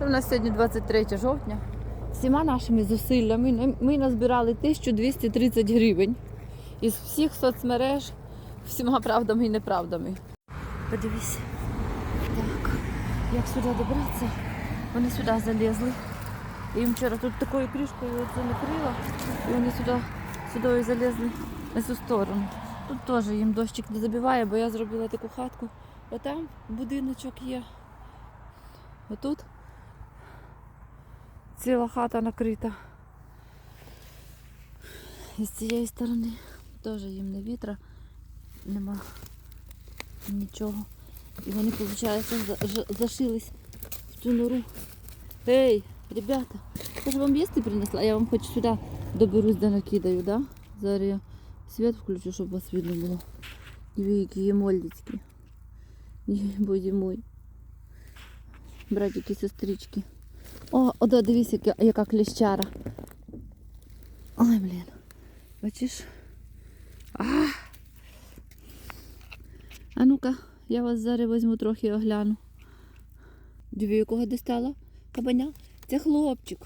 У нас сьогодні 23 жовтня. Всіма нашими зусиллями ми назбирали 1230 гривень із всіх соцмереж, всіма правдами і неправдами. Подивись. Так, як сюди добратися? Вони сюди залізли. Їм вчора тут такою кришкою оце накрила, і вони сюди, сюди залізли на цю сторону. Тут теж їм дощик не забиває, бо я зробила таку хатку. Отам будиночок є. Отут ціла хата накрита. І з цієї сторони теж їм не вітра, нема нічого. І вони, виходить, зашились в цю нору. Ей, ребята, я ж вам їсти принесла, я вам хоч сюди доберусь, де накидаю, да? Зараз я світ включу, щоб вас видно було. Які є мольдицькі. Боже мой. Братики, сестрички. О, о, дивись, яка, яка кліщара. Ой, блін. Бачиш? А, а ну-ка, я вас зараз візьму трохи огляну. Дві якого достала кабаня? Це хлопчик.